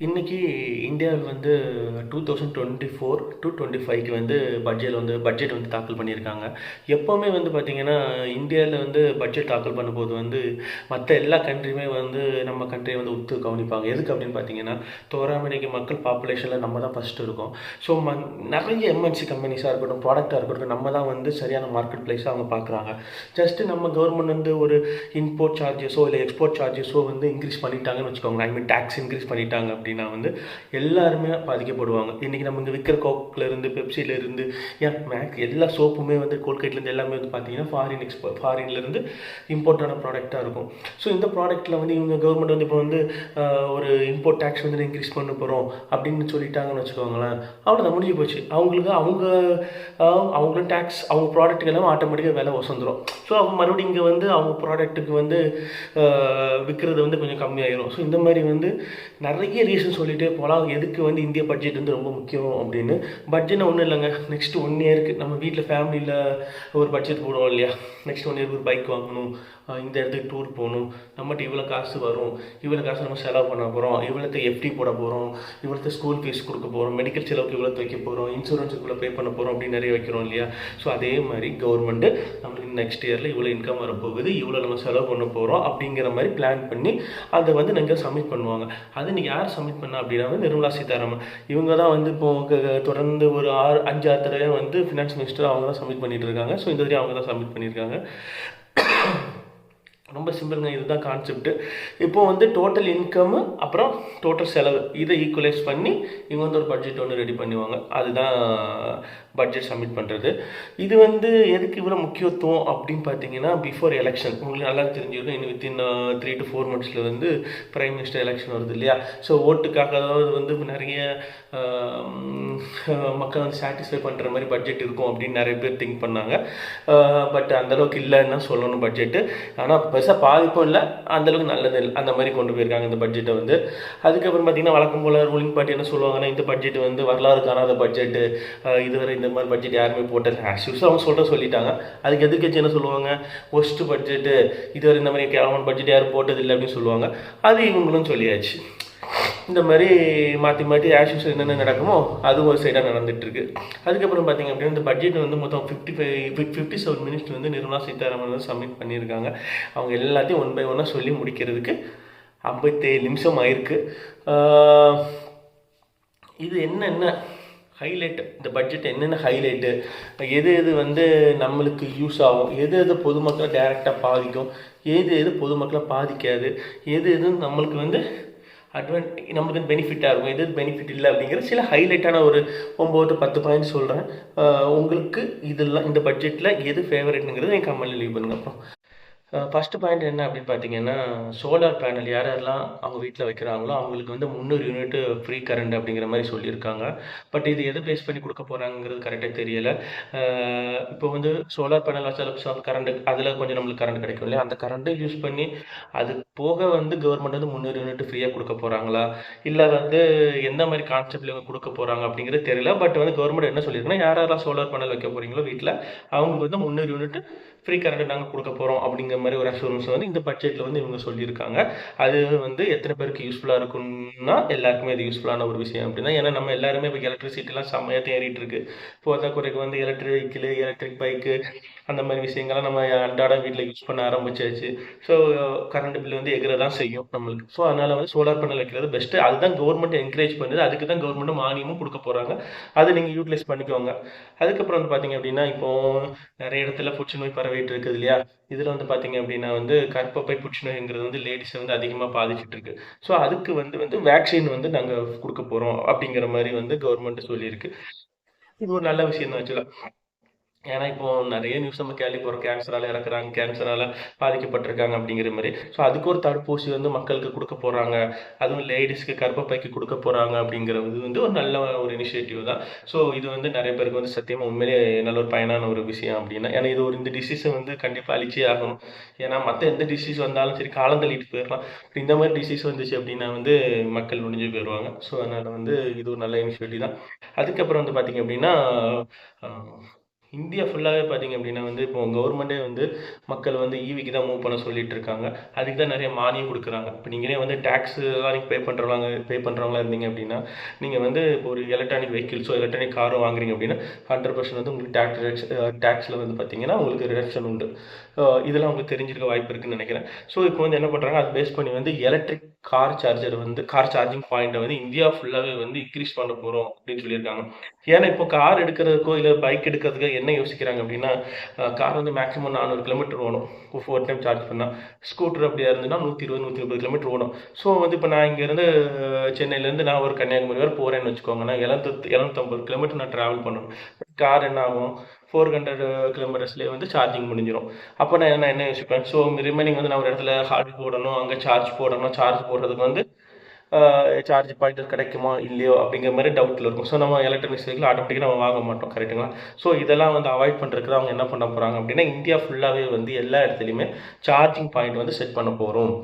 இன்றைக்கி இந்தியாவில் வந்து two thousand twenty four to twenty ஃபைவ்க்கு வந்து பட்ஜெட் வந்து பட்ஜெட் வந்து தாக்கல் பண்ணியிருக்காங்க. எப்போவுமே வந்து பார்த்திங்கன்னா இந்தியாவில் வந்து பட்ஜெட் தாக்கல் பண்ணும்போது வந்து மற்ற எல்லா கண்ட்ரியுமே வந்து நம்ம கண்ட்ரியை வந்து உத்து கவனிப்பாங்க. எதுக்கு அப்படின்னு பார்த்தீங்கன்னா தோராமணிக்கு மக்கள் பாப்புலேஷனில் நம்ம தான் ஃபஸ்ட்டு இருக்கோம். ஸோ ம நிறைய எம்என்சி கம்பெனிஸாக இருக்கட்டும் ப்ராடக்டாக இருக்கட்டும் நம்ம தான் வந்து சரியான மார்க்கெட் ப்ளைஸாக அவங்க பார்க்குறாங்க ஜஸ்ட்டு நம்ம கவர்மெண்ட் வந்து ஒரு இம்போர்ட் சார்ஜஸோ இல்லை எக்ஸ்போர்ட் சார்ஜஸோ வந்து இன்க்ரீஸ் பண்ணிட்டாங்கன்னு வச்சுக்கோங்க ஐ மீன் டேக்ஸ் இன்க்ரீஸ் பண்ணிட்டாங்க அப்படின்னா வந்து எல்லாருமே பாதிக்கப்படுவாங்க. இன்றைக்கி நம்ம இங்கே விற்கிற கோக்லேருந்து பெப்சிலேருந்து ஏன் மேக்ஸ் எல்லா சோப்புமே வந்து கோல்கேட்லேருந்து எல்லாமே வந்து பார்த்தீங்கன்னா ஃபாரின் எக்ஸ்போ ஃபாரின்லேருந்து இம்போர்ட்டான ப்ராடக்டாக இருக்கும். ஸோ இந்த ப்ராடக்ட்டில் வந்து இவங்க கவர்மெண்ட் வந்து இப்போ வந்து ஒரு இம்போர்ட் டேக்ஸ் வந்து இன்க்ரீஸ் பண்ண போகிறோம் அப்படின்னு சொல்லிட்டாங்கன்னு வச்சுக்கோங்களேன். அவ்வளோதான் முடிஞ்சு போச்சு. அவங்களுக்கு அவங்க அவங்களும் டேக்ஸ் அவங்க ப்ராடக்ட்டுக்கு எல்லாம் ஆட்டோமேட்டிக்காக விலை வசந்துடும் ஸோ அவங்க மறுபடியும் இங்கே வந்து அவங்க ப்ராடக்ட்டுக்கு வந்து விற்கிறது வந்து கொஞ்சம் கம்மியாயிரும். ஸோ இந்த மாதிரி வந்து நிறைய ரீசன் சொல்லிட்டே போகலாம் எதுக்கு வந்து இந்திய பட்ஜெட் வந்து ரொம்ப முக்கியம் அப்படின்னு. பட்ஜெட்னா ஒன்றும் இல்லைங்க. நெக்ஸ்ட் ஒன் இயருக்கு நம்ம வீட்டில் ஃபேமிலியில் ஒரு பட்ஜெட் போடுவோம் இல்லையா? நெக்ஸ்ட் ஒன் இயருக்கு ஒரு பைக் வாங்கணும். இந்த இடத்துக்கு டூர் போகணும். நம்மகிட்ட இவ்வளோ காசு வரும். இவ்வளோ காசு நம்ம செலவு பண்ண போகிறோம் இவ்வளோத்த எஃப்டி போட போகிறோம் இவ்வளோத்த ஸ்கூல் ஃபீஸ் கொடுக்க போகிறோம் மெடிக்கல் செலவுக்கு இவ்வளோ வைக்க போகிறோம் இன்சூரன்ஸுக்கு இவ்வளோ பே பண்ண போகிறோம் அப்படின்னு நிறைய வைக்கிறோம் இல்லையா? ஸோ அதே மாதிரி கவர்மெண்ட்டு நம்மளுக்கு நெக்ஸ்ட் இயரில் இவ்வளோ இன்கம் வரப்போகுது. இவ்வளோ நம்ம செலவு பண்ண போகிறோம் அப்படிங்கிற மாதிரி பிளான் பண்ணி அதை வந்து நீங்கள் சப்மிட் பண்ணுவாங்க. அது நீங்கள் யார் சப்மிட் பண்ணா அப்படின்னா வந்து நிர்மலா சீதாராமன். இவங்க தான் வந்து இப்போ தொடர்ந்து ஒரு ஆறு அஞ்சு ஆறு தடவை வந்து ஃபினான்ஸ் மினிஸ்டர் அவங்க தான் சப்மிட் பண்ணிட்டு இருக்காங்க. ஸோ இந்த தடவை அவங்க தான் சப்மிட் பண்ணியிருக்காங்க. ரொம்ப சிம்பிளுங்க இதுதான் கான்செப்ட் இப்போ வந்து டோட்டல் இன்கம் அப்புறம் டோட்டல் செலவு. இதை ஈக்குவலைஸ் பண்ணி இவங்க வந்து ஒரு பட்ஜெட் ஒன்று ரெடி பண்ணுவாங்க அதுதான் பட்ஜெட் சப்மிட் பண்ணுறது இது வந்து எதுக்கு இவ்வளோ முக்கியத்துவம் அப்படின்னு பார்த்தீங்கன்னா பிஃபோர் எலெக்ஷன் உங்களுக்கு நல்லா தெரிஞ்சிருக்கும். இன்னும் வித்தின் த்ரீ டு ஃபோர் மந்த்ஸில் வந்து பிரைம் மினிஸ்டர் எலெக்ஷன் வருது இல்லையா? ஸோ ஓட்டுக்காக அதாவது வந்து நிறைய மக்கள் வந்து சாட்டிஸ்ஃபை பண்ணுற மாதிரி பட்ஜெட் இருக்கும் அப்படின்னு நிறைய பேர் திங்க் பண்ணாங்க. பட் அந்தளவுக்கு இல்லைன்னு சொல்லணும் பட்ஜெட்டு ஆனால் பெருசாக பாதிப்பும் இல்லை. அந்தளவுக்கு நல்லது இல்லை. அந்த மாதிரி கொண்டு போயிருக்காங்க இந்த பட்ஜெட்டை வந்து. அதுக்கப்புறம் பார்த்தீங்கன்னா வழக்கம் போல் ரூலிங் பார்ட்டி என்ன சொல்லுவாங்கன்னா இந்த பட்ஜெட் வந்து வரலாறு காணாத பட்ஜெட்டு இதுவரை இந்த மாதிரி பட்ஜெட் யாருமே போட்டது ஆக்சுவல்ஸ் அவங்க சொல்கிற சொல்லிட்டாங்க. அதுக்கு எதிர்கட்சி என்ன சொல்லுவாங்க? ஒஸ்ட்டு பட்ஜெட்டு இதுவரை இந்த மாதிரி கேவலமான பட்ஜெட் யாரும் போட்டதில்லை அப்படின்னு சொல்லுவாங்க. அது இவங்களும் சொல்லியாச்சு. இந்த மாதிரி மாற்றி மாற்றி ஆஷூஸ் என்னென்ன நடக்குமோ அது ஒரு சைடாக நடந்துட்டுருக்கு. அதுக்கப்புறம் பார்த்தீங்க அப்படின்னா இந்த பட்ஜெட் வந்து மொத்தம் fifty five fifty seven minutes வந்து நிர்மலா சீதாராமன் வந்து சப்மிட் பண்ணியிருக்காங்க. அவங்க எல்லாத்தையும் ஒன் பை ஒன்னாக சொல்லி முடிக்கிறதுக்கு ஐம்பத்தேழு நிமிஷம் ஆயிருக்கு. இது என்னென்ன ஹைலைட் இந்த பட்ஜெட் என்னென்ன ஹைலைட்டு எது எது வந்து நம்மளுக்கு யூஸ் ஆகும்? எது எது பொதுமக்களை டைரெக்டாக பாதிக்கும்? எது எது பொதுமக்களை பாதிக்காது? எது எது நம்மளுக்கு வந்து அட்வான் நம்மளுக்கு பெனிஃபிட்டாக இருக்கும் எது பெனிஃபிட் இல்லை அப்படிங்கிற சில ஹைலைட்டான ஒரு ஒம்பது பத்து பாயிண்ட் சொல்கிறேன் உங்களுக்கு இதெல்லாம் இந்த பட்ஜெட்டில் எது ஃபேவரட்ங்கிறது என் கமெண்ட்டில் லீவ் பண்ணுங்க அப்புறம் ஃபஸ்ட்டு பாயிண்ட் என்ன அப்படின்னு பார்த்தீங்கன்னா சோலார் பேனல் யார் யாரெல்லாம் அவங்க வீட்டில் வைக்கிறாங்களோ அவங்களுக்கு வந்து முந்நூறு யூனிட்டு ஃப்ரீ கரண்ட் அப்படிங்கிற மாதிரி சொல்லியிருக்காங்க. பட் இது எது பேஸ் பண்ணி கொடுக்க போகிறாங்கிறது கரெக்டாக தெரியலை. இப்போ வந்து சோலார் பேனல் வச்சாலும் கரண்ட் அதில் கொஞ்சம் நம்மளுக்கு கரண்ட் கிடைக்கும் இல்லையா? அந்த கரண்ட்டை யூஸ் பண்ணி அது போக வந்து கவர்மெண்ட் வந்து முந்நூறு யூனிட் ஃப்ரீயாக கொடுக்க போகிறாங்களா இல்லை வந்து எந்த மாதிரி கான்செப்டில் இவங்க கொடுக்க போகிறாங்க அப்படிங்கிறது தெரியல. பட் வந்து கவர்மெண்ட் என்ன சொல்லியிருக்குன்னா யார் யாரெல்லாம் சோலார் பேனல் வைக்க போகிறீங்களோ வீட்டில் அவங்களுக்கு வந்து முந்நூறு யூனிட் ஃப்ரீ கரண்ட் நாங்கள் கொடுக்க போகிறோம் அப்படிங்கிற மாதிரி ஒரு அஷூரன்ஸ் வந்து இந்த பட்ஜெட்டில் வந்து இவங்க சொல்லியிருக்காங்க. அது வந்து எத்தனை பேருக்கு யூஸ்ஃபுல்லாக இருக்கும்னா எல்லாருக்குமே அது யூஸ்ஃபுல்லான ஒரு விஷயம் அப்படின்னா ஏன்னா நம்ம எல்லாருமே இப்போ எலக்ட்ரிசிட்டிலாம் செம்மையாக தேறிட்டு இருக்கு. போதாக்குறைக்கு வந்து எலக்ட்ரிக் வெஹிக்கிள் எலக்ட்ரிக் பைக்கு அந்த மாதிரி விஷயங்கள்லாம் நம்ம அன்றாடம் வீட்டில் யூஸ் பண்ண ஆரம்பிச்சாச்சு. ஸோ கரண்ட் பில் வந்து எகிற தான் செய்யும் நம்மளுக்கு. ஸோ அதனால் வந்து சோலார் பேனல் வைக்கிறது பெஸ்ட்டு அதுதான் கவர்மெண்ட் என்கரேஜ் பண்ணுது. அதுக்கு தான் கவர்மெண்ட் மானியமும் கொடுக்க போகிறாங்க அதை நீங்கள் யூட்டிலைஸ் பண்ணிக்கோங்க. அதுக்கப்புறம் வந்து பார்த்தீங்க அப்படின்னா இப்போ நிறைய இடத்துல புற்றுநோய் பரவிட்டு இருக்குது இல்லையா? இதில் வந்து பார்த்தீங்க அப்படின்னா வந்து கற்பப்பை புற்றுநோய்ங்கிறது வந்து லேடிஸை வந்து அதிகமாக பாதிச்சுட்டு இருக்கு. ஸோ அதுக்கு வந்து வந்து வேக்சின் வந்து நாங்கள் கொடுக்க போகிறோம் அப்படிங்கிற மாதிரி வந்து கவர்மெண்ட் சொல்லியிருக்கு. இது ஒரு நல்ல விஷயம் தான் ஆக்சுவலாக ஏன்னா இப்போ நிறைய நியூஸ் நம்ம கேள்விப்படுறோம் கேன்சரால் இறக்குறாங்க கேன்சரால் பாதிக்கப்பட்டிருக்காங்க அப்படிங்கிற மாதிரி. ஸோ அதுக்கு ஒரு தடுப்பூசி வந்து மக்களுக்கு கொடுக்க போகிறாங்க அதுவும் லேடிஸ்க்கு கர்ப்பப்பைக்கு கொடுக்க போகிறாங்க அப்படிங்கிறது வந்து ஒரு நல்ல ஒரு இனிஷியேட்டிவ் தான். ஸோ இது வந்து நிறைய பேருக்கு வந்து சத்தியமாக உண்மையிலேயே நல்ல ஒரு பயனான ஒரு விஷயம் அப்படின்னா ஏன்னா இது ஒரு இந்த டிசீஸை வந்து கண்டிப்பாக அழிச்சே ஆகணும். ஏன்னா மற்ற எந்த டிசீஸ் வந்தாலும் சரி காலம் தள்ளிட்டு போயிடலாம் இந்த மாதிரி டிசீஸ் வந்துச்சு அப்படின்னா வந்து மக்கள் முடிஞ்சு போயிடுவாங்க ஸோ அதனால் வந்து இது ஒரு நல்ல இனிஷியேட்டிவ் தான். அதுக்கப்புறம் வந்து பார்த்திங்க அப்படின்னா இந்தியா ஃபுல்லாகவே பார்த்தீங்க அப்படின்னா வந்து இப்போ கவர்மெண்ட்டே வந்து மக்கள் வந்து ஈவிக்கு தான் மூவ் பண்ண சொல்லிட்டு இருக்காங்க. அதுக்கு தான் நிறைய மானியம் கொடுக்குறாங்க. இப்போ நீங்களே வந்து டேக்ஸ் எல்லாம் நீங்கள் பே பண்ணுறவங்க பே பண்ணுறவங்களா இருந்தீங்க அப்படின்னா நீங்கள் வந்து இப்போ ஒரு எலக்ட்ரானிக் வெஹிக்கிள்ஸோ எலக்ட்ரானிக் காரோ வாங்குறீங்க அப்படின்னா ஹண்ட்ரட் பர்சன்ட் வந்து உங்களுக்கு டேக்ஸ் டேக்ஸில் வந்து பார்த்தீங்கன்னா உங்களுக்கு ரிடக்ஷன் உண்டு. இதெல்லாம் உங்களுக்கு தெரிஞ்சிருக்க வாய்ப்பு இருக்குன்னு நினைக்கிறேன். ஸோ இப்போ வந்து என்ன பண்ணுறாங்க அதை பேஸ் பண்ணி வந்து எலக்ட்ரிக் கார் சார்ஜர் வந்து கார் சார்ஜிங் பாயிண்ட்டை வந்து இந்தியா ஃபுல்லாகவே வந்து இன்க்ரீஸ் பண்ண போகிறோம் அப்படின்னு சொல்லியிருக்காங்க. ஏன்னா இப்போ கார் எடுக்கிறதுக்கோ இல்லை பைக் எடுக்கிறதுக்கோ என்ன யோசிக்கிறாங்க அப்படின்னா கார் வந்து மேக்ஸிமம் நானூறு கிலோமீட்டர் ஓடும். ஃபோர் டைம் சார்ஜ் பண்ணால் ஸ்கூட்டர் அப்படியா இருந்துன்னா நூற்றி இருபது நூற்றி முப்பது கிலோமீட்டர் ஓடும். ஸோ வந்து இப்போ நான் இங்கேருந்து சென்னையிலேருந்து நான் ஒரு கன்னியாகுமரி வரை போகிறேன்னு வச்சுக்கோங்க. நான் எழுநூத்தி எழுநூத்தம்பது கிலோமீட்டர் நான் ட்ராவல் பண்ணணும். கார் என்ன ஆகும்? ஃபோர் ஹண்ட்ரட் கிலோமீட்டர்ஸ்லேயே வந்து சார்ஜிங் முடிஞ்சிடும் அப்போ நான் என்ன என்ன யோசிப்பேன்? ஸோ ரிமைனிங் வந்து நான் ஒரு இடத்துல ஹார்ட் போடணும் அங்கே சார்ஜ் போடணும் சார்ஜ் போடுறதுக்கு வந்து சார்ஜ் பாயிண்ட் கிடைக்குமா இல்லையோ அப்படிங்கிற மாதிரி டவுட்டில் இருக்கும். ஸோ நம்ம எலக்ட்ரானிக்ஸ் வெஹிக்கிள் ஆட்டோமேட்டிக்காக நம்ம வாங்க மாட்டோம் கரெக்டுங்களா ஸோ இதெல்லாம் வந்து அவாய்ட் பண்ணுறதுக்கு அவங்க என்ன பண்ண போகிறாங்க அப்படின்னா இந்தியா ஃபுல்லாகவே வந்து எல்லா இடத்துலையுமே சார்ஜிங் பாயிண்ட் வந்து செட் பண்ண போகிறோம்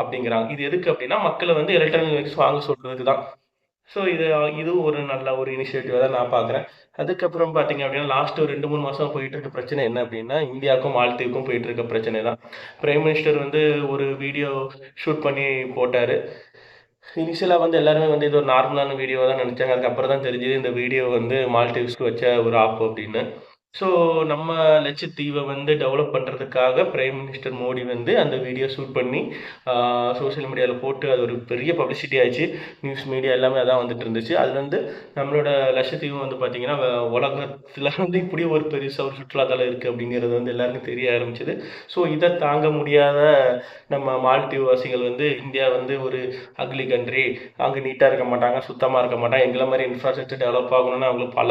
அப்படிங்கிறாங்க. இது எதுக்கு அப்படின்னா மக்களை வந்து எலக்ட்ரானிக் வெஹிக்கிள்ஸ் வாங்க சொல்கிறதுக்கு தான். ஸோ இது இதுவும் ஒரு நல்ல ஒரு இனிஷியேட்டிவாக தான் நான் பார்க்குறேன் அதுக்கப்புறம் பார்த்தீங்க அப்படின்னா லாஸ்ட் ஒரு ரெண்டு மூணு மாதம் போயிட்டு இருக்க பிரச்சனை என்ன அப்படின்னா இந்தியாவுக்கும் மாலத்தீவுக்கும் போயிட்டு இருக்க பிரச்சனை தான். பிரைம் மினிஸ்டர் வந்து ஒரு வீடியோ ஷூட் பண்ணி போட்டார். இனிஷியலாக வந்து எல்லாருமே வந்து இது ஒரு நார்மலான வீடியோ தான் நினச்சாங்க. அதுக்கப்புறம் தான் தெரிஞ்சது இந்த வீடியோ வந்து மால்டீவ்ஸ்க்கு வச்ச ஒரு ஆப் அப்படின்னு. ஸோ நம்ம லட்சத்தீவை வந்து டெவலப் பண்ணுறதுக்காக பிரைம் மினிஸ்டர் மோடி வந்து அந்த வீடியோ ஷூட் பண்ணி சோஷியல் மீடியாவில் போட்டு அது ஒரு பெரிய பப்ளிசிட்டி ஆச்சு நியூஸ் மீடியா எல்லாமே அதான் வந்துட்டு இருந்துச்சு. அது வந்து நம்மளோட லட்சத்தீவு வந்து பார்த்திங்கன்னா உலகத்தில் வந்து இப்படி ஒரு பெருசாக ஒரு சுற்றுலாத்தலம் இருக்குது அப்படிங்கிறது வந்து எல்லாருக்கும் தெரிய ஆரம்பிச்சது. ஸோ இதை தாங்க முடியாத நம்ம மால்டீவ் வாசிகள் வந்து இந்தியா வந்து ஒரு அக்லி கண்ட்ரி அங்கே நீட்டாக இருக்க மாட்டாங்க சுத்தமாக இருக்க மாட்டாங்க. எங்களை மாதிரி இன்ஃப்ராஸ்ட்ரக்சர் டெவலப் ஆகணும்னு அவங்களுக்கு பல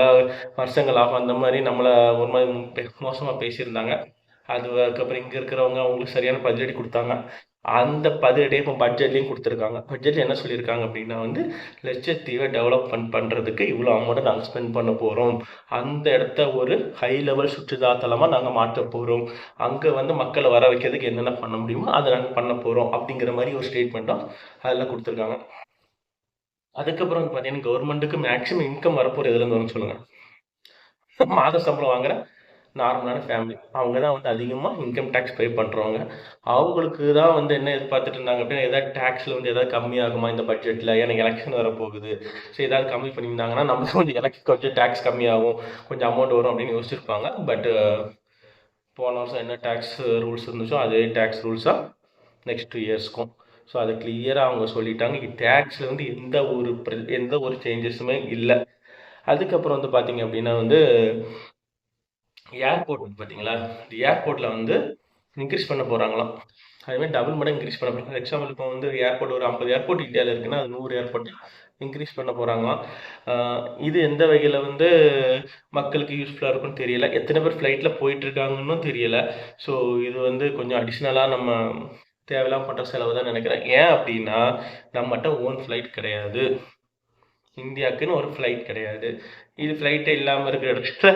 வருஷங்கள் ஆகும். அந்த மாதிரி நம்மளை ஒரு மாதிரி மோசமாக பேசியிருந்தாங்க. அது அதுக்கப்புறம் இங்கே இருக்கிறவங்க அவங்களுக்கு சரியான பதிலடி கொடுத்தாங்க. அந்த பதிலடியை இப்போ பட்ஜெட்லேயும் கொடுத்துருக்காங்க. பட்ஜெட்டில் என்ன சொல்லியிருக்காங்க அப்படின்னா வந்து லட்சத்தீவை டெவலப்மெண்ட் பண்ணுறதுக்கு இவ்வளோ அமௌண்ட்டை நாங்கள் ஸ்பெண்ட் பண்ண போகிறோம் அந்த இடத்த ஒரு ஹை லெவல் சுற்றுலாத்தலமாக நாங்கள் மாற்ற போகிறோம் அங்கே வந்து மக்களை வர வைக்கிறதுக்கு என்னென்ன பண்ண முடியுமோ அதை நாங்கள் பண்ண போகிறோம் அப்படிங்கிற மாதிரி ஒரு ஸ்டேட்மெண்ட்டும் அதில் கொடுத்துருக்காங்க. அதுக்கப்புறம் வந்து பார்த்தீங்கன்னா கவர்மெண்ட்டுக்கு மேக்ஸிமம் இன்கம் வரப்போகிற எதுலேருந்து வரும்னு சொல்லுங்கள் மாத சம்பளம் வாங்குற நார்மலான ஃபேமிலி அவங்க தான் வந்து அதிகமாக இன்கம் டேக்ஸ் பே பண்ணுறவங்க அவங்களுக்கு தான் வந்து என்ன எதிர்பார்த்துட்டு இருந்தாங்க அப்படின்னா ஏதாவது டேக்ஸில் வந்து ஏதாவது கம்மியாகுமா இந்த பட்ஜெட்டில் எனக்கு எலெக்ஷன் வரப்போகுது. ஸோ ஏதாவது கம்மி பண்ணியிருந்தாங்கன்னா நமக்கு கொஞ்சம் எலெக்ஷன் கொஞ்சம் டேக்ஸ் கம்மியாகும். கொஞ்சம் அமௌண்ட் வரும் அப்படின்னு யோசிச்சிருப்பாங்க. பட் போன வருஷம் என்ன டேக்ஸ் ரூல்ஸ் இருந்துச்சோ அதே டேக்ஸ் ரூல்ஸாக நெக்ஸ்ட் டூ இயர்ஸ்க்கும் ஸோ அதை கிளியராக அவங்க சொல்லிட்டாங்க. டேக்ஸில் வந்து எந்த ஒரு எந்த ஒரு சேஞ்சஸுமே இல்லை. அதுக்கப்புறம் வந்து பார்த்தீங்க அப்படின்னா வந்து ஏர்போர்ட் வந்து பார்த்தீங்களா இந்த ஏர்போர்ட்டில் வந்து இன்க்ரீஸ் பண்ண போகிறாங்களாம் அதுமாதிரி டபுள் மடங்கு இன்க்ரீஸ் பண்ண போகிறாங்க எக்ஸாம்பிள் இப்போ வந்து ஏர்போர்ட் ஒரு ஐம்பது ஏர்போர்ட் இந்தியாவில் இருக்குன்னா அது நூறு ஏர்போர்ட் இன்க்ரீஸ் பண்ண போகிறாங்களாம் இது எந்த வகையில் வந்து மக்களுக்கு யூஸ்ஃபுல்லாக இருக்கும்னு தெரியல. எத்தனை பேர் ஃப்ளைட்டில் போயிட்டுருக்காங்கன்னு தெரியல. ஸோ இது வந்து கொஞ்சம் அடிஷ்னலாக நம்ம தேவையில்லாம பண்ணுற செலவு தான் நினைக்கிறேன். ஏன் அப்படின்னா நம்மகிட்ட ஓன் ஃப்ளைட் கிடையாது. இந்தியாவுக்குன்னு ஒரு ஃப்ளைட் கிடையாது. இது ஃப்ளைட்டே இல்லாமல் இருக்கிற இடத்துல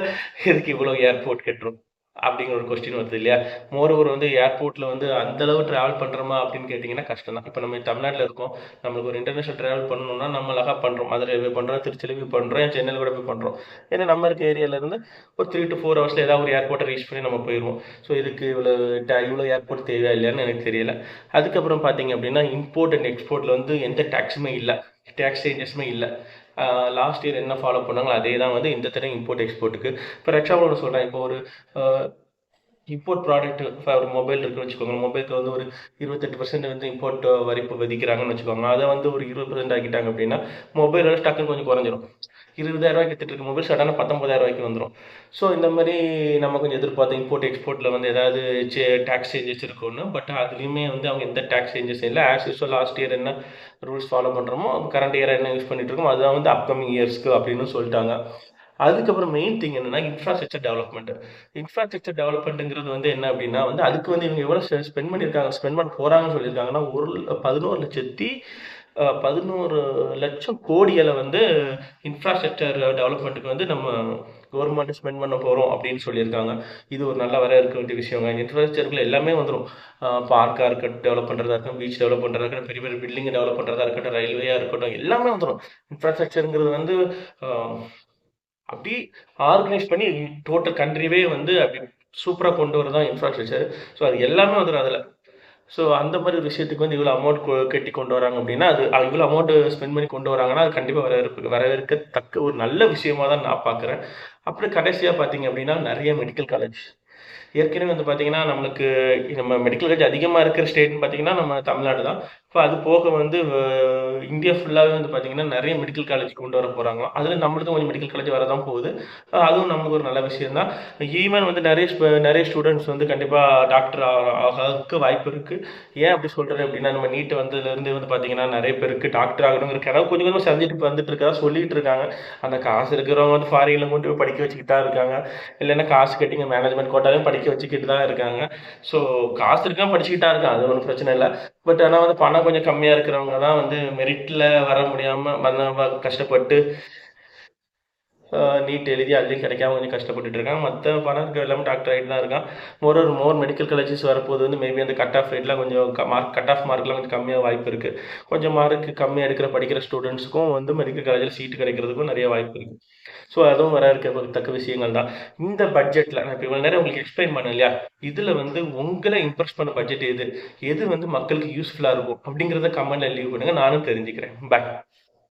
எதுக்கு இவ்வளோ ஏர்போர்ட் கட்டுறோம்? அப்படிங்கிற ஒரு கொஸ்டின் வருது இல்லையா? மோரோவர் வந்து ஏர்போர்ட்டில் வந்து அந்த அளவு ட்ராவல் பண்ணுறோமா அப்படின்னு கேட்டிங்கன்னா கஷ்டம் தான். இப்போ நம்ம தமிழ்நாட்டில் இருக்கோம். நம்மளுக்கு ஒரு இன்டர்நேஷனல் ட்ராவல் பண்ணணும்னா நம்ம அழகாக பண்ணுறோம் மதுரை போய் பண்ணுறோம் திருச்சியில் போய் பண்ணுறோம் சென்னையில் கூட போய் பண்ணுறோம் ஏன்னா நம்ம இருக்க ஏரியாவிலேருந்து ஒரு த்ரீ டு ஃபோர் ஹவர்ஸில் ஏதாவது ஒரு ஏர்போர்ட்டை ரீச் பண்ணி நம்ம போயிடுவோம் ஸோ இதுக்கு இவ்வளோ இவ்வளோ ஏர்போர்ட் தேவையா இல்லையான்னு எனக்கு தெரியல. அதுக்கப்புறம் பார்த்தீங்க அப்படின்னா இம்போர்ட் அண்ட் எக்ஸ்போர்ட்டில் வந்து எந்த டேக்ஸுமே இல்லை. டேக்ஸ் சேஞ்சஸுமே இல்லை. லாஸ்ட் இயர் என்ன ஃபாலோ பண்ணாங்களோ அதே தான் வந்து இந்த தடவை இம்போர்ட் எக்ஸ்போர்ட்டுக்கு இப்போ எக்ஸாம்பிள் ஒன்று சொல்கிறேன் இப்போ ஒரு இம்போர்ட் ப்ராடக்ட் இப்போ ஒரு மொபைல் இருக்குன்னு வச்சுக்கோங்க மொபைலுக்கு வந்து ஒரு இருபத்தெட்டு பர்சன்ட் வந்து இம்போர்ட் வரி இப்போ விதிக்கிறாங்கன்னு வச்சுக்கோங்க அதை வந்து ஒரு இருபது பர்சன்ட் ஆக்கிட்டாங்க அப்படின்னா மொபைல் வந்து டக்குன்னு கொஞ்சம் குறைஞ்சிரும். இருபதாயிரரூவாய்க்கு வித்துட்டு இருக்க மொபைல் சடனாக பத்தொம்பதாயிரம் ரூபாய்க்கு வந்துடும் ஸோ இந்த மாதிரி நம்ம கொஞ்சம் எதிர்பார்த்து இம்போர்ட் எக்ஸ்போர்ட்டில் வந்து ஏதாவது டேக்ஸ் சேஞ்சஸ் இருக்கும்னு பட் அதுலேயுமே வந்து அவங்க எந்த டேக்ஸ் சேஞ்சஸ் இல்லை. ஆஸ் யூஸ்வல் லாஸ்ட் இயர் என்ன ரூல்ஸ் ஃபாலோ பண்ணுறோமோ கரண்ட் இயர் என்ன யூஸ் பண்ணிட்டு இருக்கோம் அதுதான் வந்து அப்கமிங் இயர்ஸ்க்கு அப்படின்னு சொல்லிட்டாங்க. அதுக்கப்புறம் மெயின் திங் என்னன்னா இன்ஃப்ராஸ்ட்ரக்சர் டெவலப்மெண்ட் இன்ஃப்ராஸ்ட்ரக்சர் டெவலப்மெண்ட்டுங்கிறது வந்து என்ன அப்படின்னா வந்து அதுக்கு வந்து இவங்க எவ்வளோ ஸ்பெண்ட் பண்ணியிருக்காங்க ஸ்பெண்ட் பண்ண போகிறாங்கன்னு சொல்லியிருக்காங்கன்னா ஒரு பதினோரு லட்சத்தி பதினோரு லட்சம் கோடிகளை வந்து இன்ஃப்ராஸ்ட்ரக்சர் டெவலப்மெண்ட்டுக்கு வந்து நம்ம கவர்மெண்ட் ஸ்பெண்ட் பண்ண போகிறோம் அப்படின்னு சொல்லியிருக்காங்க. இது ஒரு நல்ல வர இருக்க வேண்டிய விஷயங்க. இன்ஃப்ராஸ்ட்ரக்சரில் எல்லாமே வந்துடும் பார்க்காக இருக்கட்டும் டெவலப் பண்ணுறதா இருக்கட்டும் பீச் டெவலப் பண்ணுறதா இருக்கட்டும் பெரிய பெரிய பில்டிங் டெவலப் பண்ணுறதா இருக்கட்டும் ரயில்வேயாக இருக்கட்டும் எல்லாமே வந்துடும் இன்ஃப்ராஸ்ட்ரக்சருங்கிறது வந்து அப்படி ஆர்கனைஸ் பண்ணி டோட்டல் கண்ட்ரிவே வந்து அப்படி சூப்பராக கொண்டு வரதான் இன்ஃப்ராஸ்ட்ரக்சர் ஸோ அது எல்லாமே வந்துடும் அதில். ஸோ அந்த மாதிரி ஒரு விஷயத்துக்கு வந்து இவ்வளோ அமௌண்ட் கட்டி கொண்டு வராங்க அப்படின்னா அது இவ்வளோ அமௌண்ட் ஸ்பெண்ட் பண்ணி கொண்டு வராங்கன்னா அது கண்டிப்பாக வரவேற்பு வரவேற்கத்தக்க ஒரு நல்ல விஷயமா தான் நான் பார்க்குறேன். அப்புறம் கடைசியாக பார்த்தீங்க அப்படின்னா நிறைய மெடிக்கல் காலேஜ் ஏற்கனவே வந்து பார்த்தீங்கன்னா நம்மளுக்கு நம்ம மெடிக்கல் காலேஜ் அதிகமாக இருக்கிற ஸ்டேட்னு பார்த்தீங்கன்னா நம்ம தமிழ்நாடு தான். இப்போ அது போக வந்து இந்தியா ஃபுல்லாகவே வந்து பார்த்தீங்கன்னா நிறைய மெடிக்கல் காலேஜ் கொண்டு வர போகிறாங்க அதில் நம்மளுக்கும் கொஞ்சம் மெடிக்கல் காலேஜ் வரதான் போகுது. அதுவும் நமக்கு ஒரு நல்ல விஷயம் தான் ஈவன் வந்து நிறைய நிறைய ஸ்டூடெண்ட்ஸ் வந்து கண்டிப்பாக டாக்டர் ஆகிறதுக்கு வாய்ப்பு இருக்குது ஏன் அப்படி சொல்கிறேன் அப்படின்னா நம்ம நீட் வந்ததுலேருந்து வந்து பார்த்தீங்கன்னா நிறைய பேருக்கு டாக்டர் ஆகணுங்கிற கனவு கொஞ்சம் கொஞ்சமாக செஞ்சுட்டு வந்துட்டு இருக்கா சொல்லிட்டு இருக்காங்க. அந்த காசு இருக்கிறவங்க வந்து ஃபாரினில் கொண்டு போய் படிக்க வச்சுக்கிட்டு தான் இருக்காங்க. இல்லைன்னா காசு கட்டிங்க மேனேஜ்மெண்ட் கோட்டாலையும் படிக்க வச்சுக்கிட்டு தான் இருக்காங்க. ஸோ காசு இருக்கா படிச்சுக்கிட்டு தான் இருக்காங்க. அது ஒன்றும் பிரச்சனை இல்லை. பட் ஆனால் வந்து பணம் கொஞ்சம் கம்மியாக இருக்கிறவங்க தான் வந்து மெரிட்டில் வர முடியாமல் வந்த கஷ்டப்பட்டு நீட் எழுதி அதுலேயும் கிடைக்காம கொஞ்சம் கஷ்டப்பட்டுட்டு இருக்காங்க மற்ற பணம் எல்லாமே டாக்டர் ஆகிட்டு தான் இருக்கான். மோர் ஒரு மோர் மெடிக்கல் காலேஜஸ் வரப்போது வந்து மேபி அந்த கட் ஆஃப் ரேட்லாம் கொஞ்சம் மார்க் கட் ஆஃப் மார்க்லாம் கொஞ்சம் கம்மியாக வாய்ப்பு இருக்குது கொஞ்சம் மார்க் கம்மியாக எடுக்கிற படிக்கிற ஸ்டூடெண்ட்ஸுக்கும் வந்து மெடிக்கல் காலேஜில் சீட்டு கிடைக்கிறதுக்கும் நிறைய வாய்ப்பு இருக்குது ஸோ அதுவும் வர இருக்கத்தக்க விஷயங்கள் தான். இந்த பட்ஜெட்டில் நான் இப்போ இவ்வளோ நேரம் உங்களுக்கு எக்ஸ்பிளைன் பண்ண இல்லையா? இதில் வந்து உங்களை இம்ப்ரெஸ் பண்ண பட்ஜெட் எது? எது வந்து மக்களுக்கு யூஸ்ஃபுல்லாக இருக்கும்? அப்படிங்கிறத கமெண்ட்டில் லீவ் பண்ணுங்கள் நானும் தெரிஞ்சுக்கிறேன். பாய்